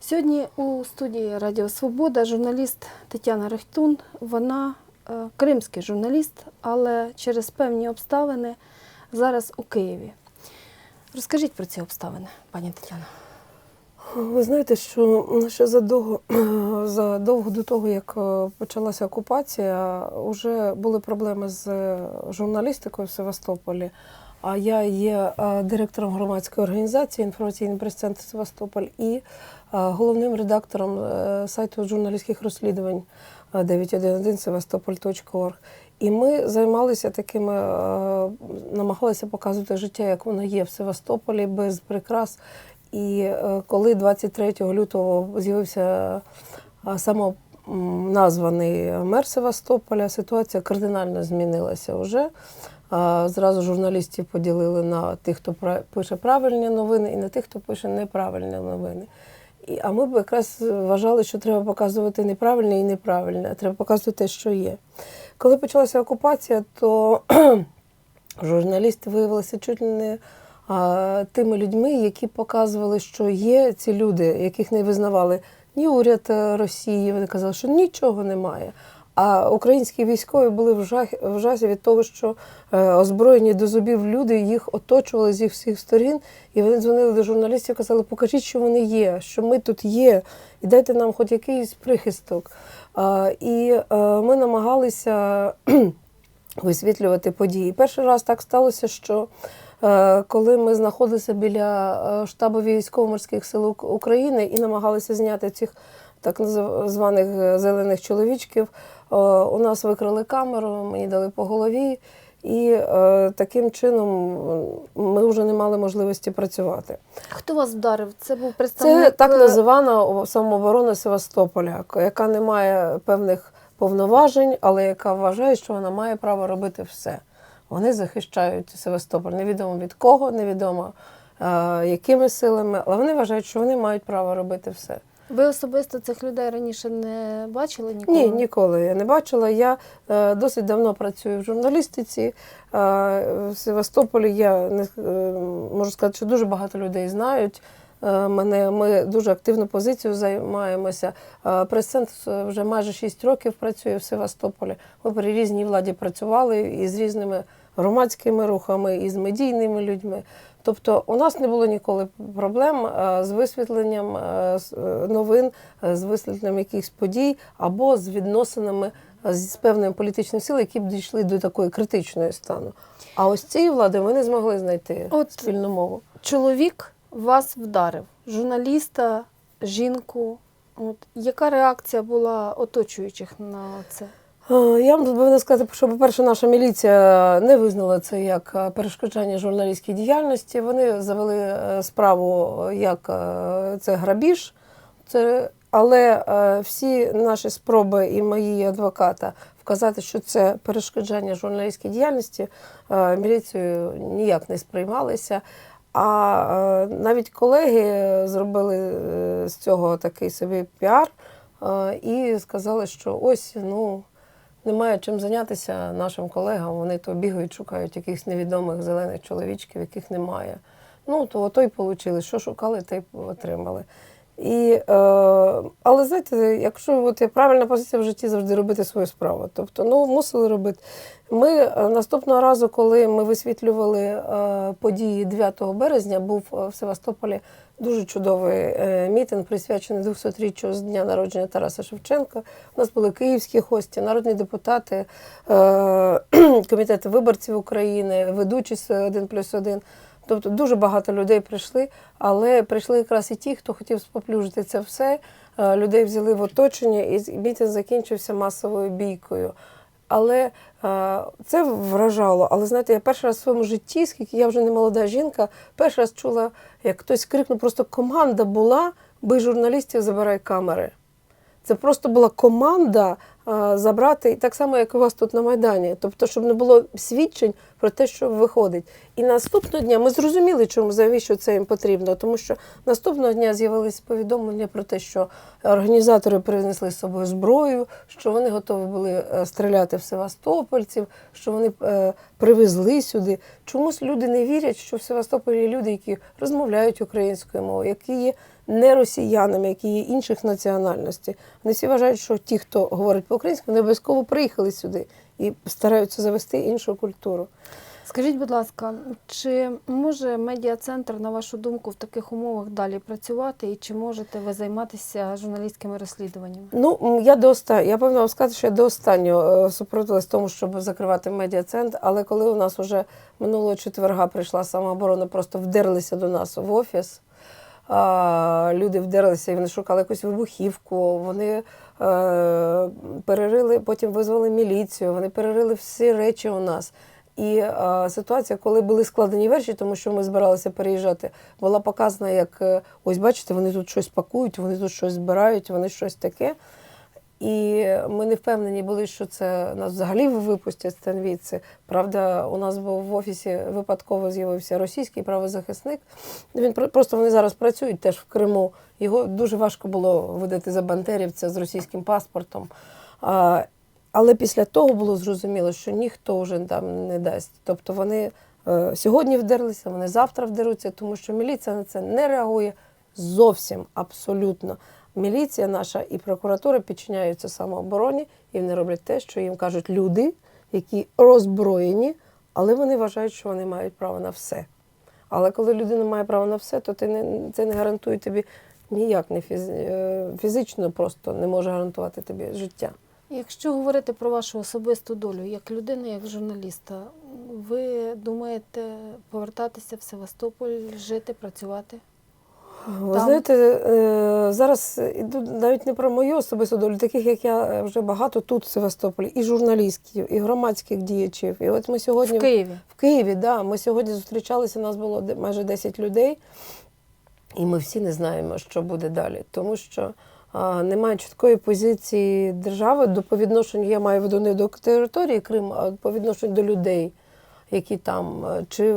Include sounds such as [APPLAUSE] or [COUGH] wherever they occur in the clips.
Сьогодні у студії Радіо Свобода журналіст Тетяна Рехтун. Вона е, кримський журналіст, але через певні обставини зараз у Києві. Розкажіть про ці обставини, пані Тетяна. Ви знаєте, що ще задовго, [CLEARS THROAT] задовго до того, як е, почалася окупація, вже були проблеми з журналістикою в Севастополі. А я є е, директором громадської організації інформаційний прес-центр Севастополь і е, головним редактором е, сайту журналістських розслідувань е, 911 sevastopol.org. І ми займалися такими, е, намагалися показувати життя, як воно є в Севастополі, без прикрас. І е, коли 23 лютого з'явився е, самоназваний мер Севастополя, ситуація кардинально змінилася вже. Зразу журналістів поділили на тих, хто пише правильні новини, і на тих, хто пише неправильні новини. І, а ми б якраз вважали, що треба показувати неправильне і неправильне, а треба показувати те, що є. Коли почалася окупація, то [CLEARS THROAT] журналісти виявилися чуть не тими людьми, які показували, що є ці люди, яких не визнавали ні уряд е, Росії. Вони казали, що нічого немає. А українські військові були в жах в жахі від того, що е, озброєні до зубів люди їх оточували зі всіх сторін, і вони дзвонили до журналістів, казали, покажіть, що вони є, що ми тут є, і дайте нам хоч якийсь прихисток. І е, ми намагалися [CLEARS THROAT] висвітлювати події. Перший раз так сталося, що коли ми знаходилися біля е, штабу військово-морських сил України і намагалися зняти цих так званих е, зелених чоловічків, е, у нас викрили камеру, мені дали по голові, і е, таким чином ми вже не мали можливості працювати. Хто вас вдарив? Це був представник. Це так е, називана самооборона Севастополя, яка не має певних повноважень, але яка вважає, що вона має право робити все. Вони захищають Севастополь невідомо від кого, невідомо е, якими силами, але вони вважають, що вони мають право робити все. Ви особисто цих людей раніше не бачили ніколи? Ні, ніколи я не бачила. Я е, досить давно працюю в журналістиці. Е, в Севастополі я не е, можу сказати, що дуже багато людей знають. е, Мене ми дуже активну позицію займаємося. Е, Прес-центр вже майже 6 років працює в Севастополі. Ми при різній владі працювали і з різними громадськими рухами, і з медійними людьми. Тобто у нас не було ніколи проблем е, з висвітленням е, е, новин, з висвітленням якихось подій або з відносинами з певними політичними силами, які б дійшли до такої критичної стану. А ось цієї влади ми не змогли знайти От- спільну мову. Чоловік вас вдарив, журналіста, жінку. От. Яка реакція була оточуючих на це? Е, Я вам тут повинна сказати, що, по-перше, наша міліція не визнала це як е, перешкоджання журналістській діяльності. Вони завели е, справу як це грабіж. Це, але всі наші спроби і мої адвоката вказати, що це перешкоджання журналістській діяльності, міліцією ніяк не сприймалися. А навіть колеги зробили з цього такий собі піар і сказали, що ось ну немає чим зайнятися нашим колегам. Вони то бігають, шукають якихось невідомих зелених чоловічків, яких немає. Ну, то ото й отримали. Що шукали, те й отримали. І, е, але знаєте, якщо от правильна позиція в житті завжди робити свою справу. Тобто, ну, мусили робити. Ми е, наступного разу, коли ми висвітлювали е, події 9 березня, був е, в Севастополі дуже чудовий е, мітинг, присвячений 200-річчю з дня народження Тараса Шевченка. У нас були київські гості, народні депутати, е, [CLEARS THROAT] комітети виборців України, ведучі з 1 плюс 1. Тобто дуже багато людей прийшли, але прийшли якраз і ті, хто хотів споплюжити це все. Е, Людей взяли в оточення, і мітинг закінчився масовою бійкою. Але е, це вражало. Але знаєте, я перший раз в своєму житті, скільки я вже не молода жінка, перший раз чула, як хтось крикнув, просто команда була, бий журналістів, забирай камери. Це просто була команда забрати, і так само, як у вас тут на Майдані. Тобто, щоб не було свідчень про те, що виходить. І наступного дня ми зрозуміли, чому завіщо це їм потрібно, тому що наступного дня з'явилися повідомлення про те, що організатори принесли з собою зброю, що вони готові були е, стріляти в Севастопольців, що вони е, привезли сюди. Чомусь люди не вірять, що в Севастополі люди, які розмовляють українською мовою, які є не росіянами, які є інших національностей. Вони всі вважають, що ті, хто говорить по-українськи, вони обов'язково приїхали сюди і стараються завести іншу культуру. Скажіть, будь ласка, чи може медіа-центр, на вашу думку, в таких умовах далі працювати, і чи можете ви займатися журналістськими розслідуваннями? Ну, я до оста... я повинна вам сказати, що я до останнього е, супротивилась тому, щоб закривати медіа-центр, але коли у нас вже минулого четверга прийшла самооборона, просто вдерлися до нас в офіс. Люди вдерлися і вони шукали якусь вибухівку, вони перерили, потім визвали міліцію, вони перерили всі речі у нас. І е, ситуація, коли були складені верші, тому що ми збиралися переїжджати, була показана, як е, ось бачите, вони тут щось пакують, вони тут щось збирають, вони щось таке. І ми не впевнені були, що це нас взагалі випустять звідси. Правда, у нас був в офісі випадково з'явився російський правозахисник. Він просто вони зараз працюють теж в Криму. Його дуже важко було видати за бандерівця з російським паспортом. А, але після того було зрозуміло, що ніхто вже там не дасть. Тобто вони е, сьогодні вдерлися, вони завтра вдеруться, тому що міліція на це не реагує зовсім абсолютно. Міліція наша і прокуратура підчиняються самообороні, і вони роблять те, що їм кажуть люди, які роззброєні, але вони вважають, що вони мають право на все. Але коли людина має право на все, то ти не, це не гарантує тобі ніяк не фіз, е, фізично просто не може гарантувати тобі життя. Якщо говорити про вашу особисту долю, як людина, як журналіста, ви думаєте повертатися в Севастополь, жити, працювати? Ви Там. знаєте, е, зараз іду навіть не про мою особисту долю, таких як я е, вже багато тут в Севастополі, і журналістів, і громадських діячів. І от ми сьогодні В Києві. в Києві, да, ми сьогодні зустрічалися, нас було майже 10 людей, і ми всі не знаємо, що буде далі, тому що а, немає чіткої позиції держави до по відношенню, я маю в виду не до території Криму, а по відношенню до людей, які там, Е, чи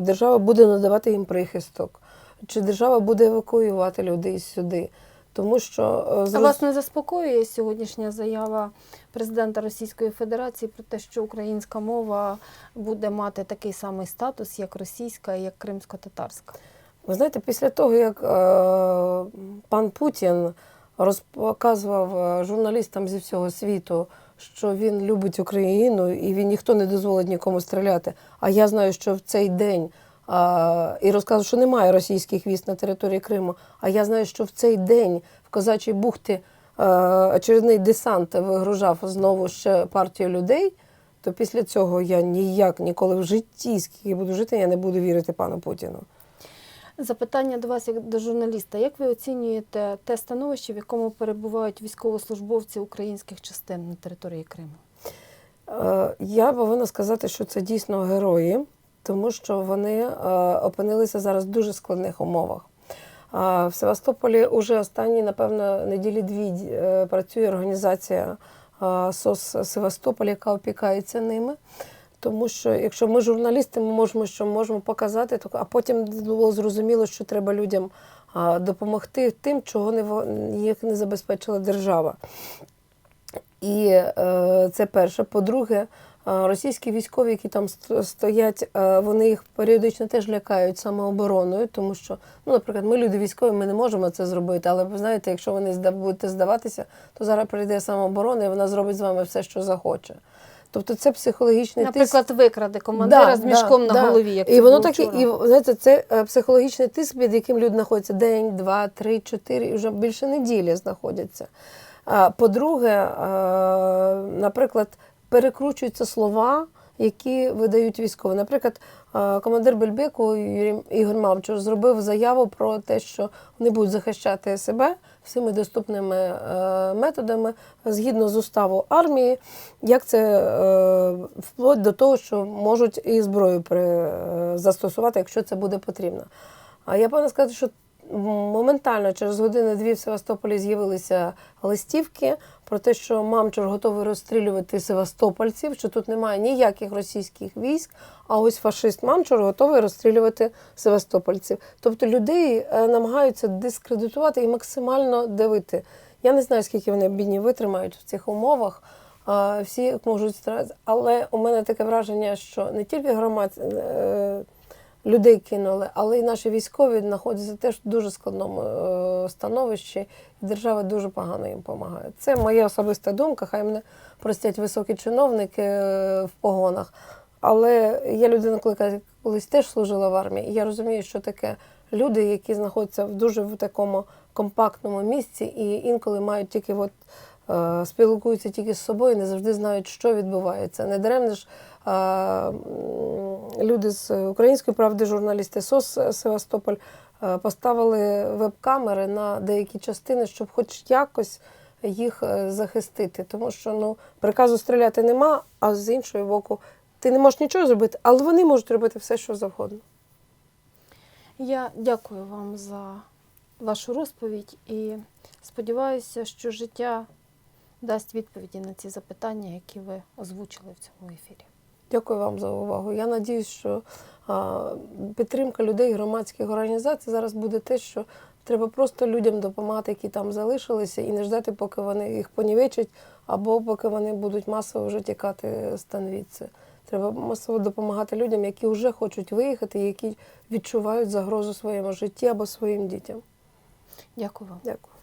держава буде надавати їм прихисток, чи держава буде евакуювати людей сюди. Тому що е, А вас не заспокоює сьогоднішня заява президента Російської Федерації про те, що українська мова буде мати такий самий статус, як російська як кримсько-татарська? Ви знаєте, після того, як е, пан Путін розказував е, журналістам зі всього світу, що він любить Україну і він ніхто не дозволить нікому стріляти. А я знаю, що в цей день і розказував, що немає російських військ на території Криму. А я знаю, що в цей день в Козачій бухті очередний десант вигружав знову ще партію людей. То після цього я ніяк ніколи в житті, скільки буду жити, я не буду вірити пану Путіну. Запитання до вас як до журналіста. Як ви оцінюєте те становище, в якому перебувають військовослужбовці українських частин на території Криму? Е, Я повинна сказати, що це дійсно герої, тому що вони е, опинилися зараз в дуже складних умовах. В Севастополі вже останні, напевно, неділі дві е, працює організація е, СОС Севастополь, яка опікається ними. Тому що якщо ми журналісти, ми можемо що можемо показати, а потім було зрозуміло, що треба людям допомогти тим, чого не їх не забезпечила держава. І е, це перше. По-друге, російські військові, які там стоять, е, вони їх періодично теж лякають самообороною, тому що, ну, наприклад, ми люди військові, ми не можемо це зробити. Але ви знаєте, якщо зда- будете здаватися, то зараз прийде самооборона і вона зробить з вами все, що захоче. Тобто це психологічний тиск. Наприклад, викраде командира Да, з мішком да, на да. голові. Як і воно таке, і знаєте, це е, психологічний тиск, під яким люди знаходяться день, два, три, чотири, і вже більше неділі знаходяться. По-друге, е, наприклад, перекручуються слова, які видають військові. Наприклад, е, командир Бельбеку Ігор Мавчур зробив заяву про те, що вони будуть захищати себе всіми доступними е, методами згідно з уставу армії, як це е, вплоть до того, що можуть і зброю застосувати, якщо це буде потрібно. А я повинна сказати, що моментально через години-дві в Севастополі з'явилися листівки про те, що Мамчур готовий розстрілювати севастопольців, що тут немає ніяких російських військ, а ось фашист Мамчур готовий розстрілювати севастопольців. Тобто людей е, намагаються дискредитувати і максимально давити. Я не знаю, скільки вони бідні витримають в цих умовах. Всі можуть старатися. Але у мене таке враження, що не тільки громад... людей кинули, але і наші військові знаходяться теж в дуже складному е, становищі, і держава дуже погано їм допомагає. Це моя особиста думка, хай мене простять високі чиновники е, в погонах. Але я людина, яка колись теж служила в армії, і я розумію, що таке люди, які знаходяться в дуже в такому компактному місці, і інколи мають тільки от, е, спілкуються тільки з собою, не завжди знають, що відбувається. Не даремно ж м, люди з української правди, журналісти СОС Севастополь е, поставили веб-камери на деякі частини, щоб хоч якось їх е, захистити. Тому що ну, приказу стріляти нема, а з іншого боку, ти не можеш нічого зробити, але вони можуть робити все, що завгодно. Я дякую вам за вашу розповідь і сподіваюся, що життя дасть відповіді на ці запитання, які ви озвучили в цьому ефірі. Дякую вам за увагу. Я надіюсь, що підтримка людей, громадських організацій зараз буде те, що треба просто людям допомагати, які там залишилися, і не ждати, поки вони їх понівечать, або поки вони будуть масово вже тікати станвідси. Треба масово допомагати людям, які вже хочуть виїхати, які відчувають загрозу своєму житті або своїм дітям. Дякую вам. Дякую.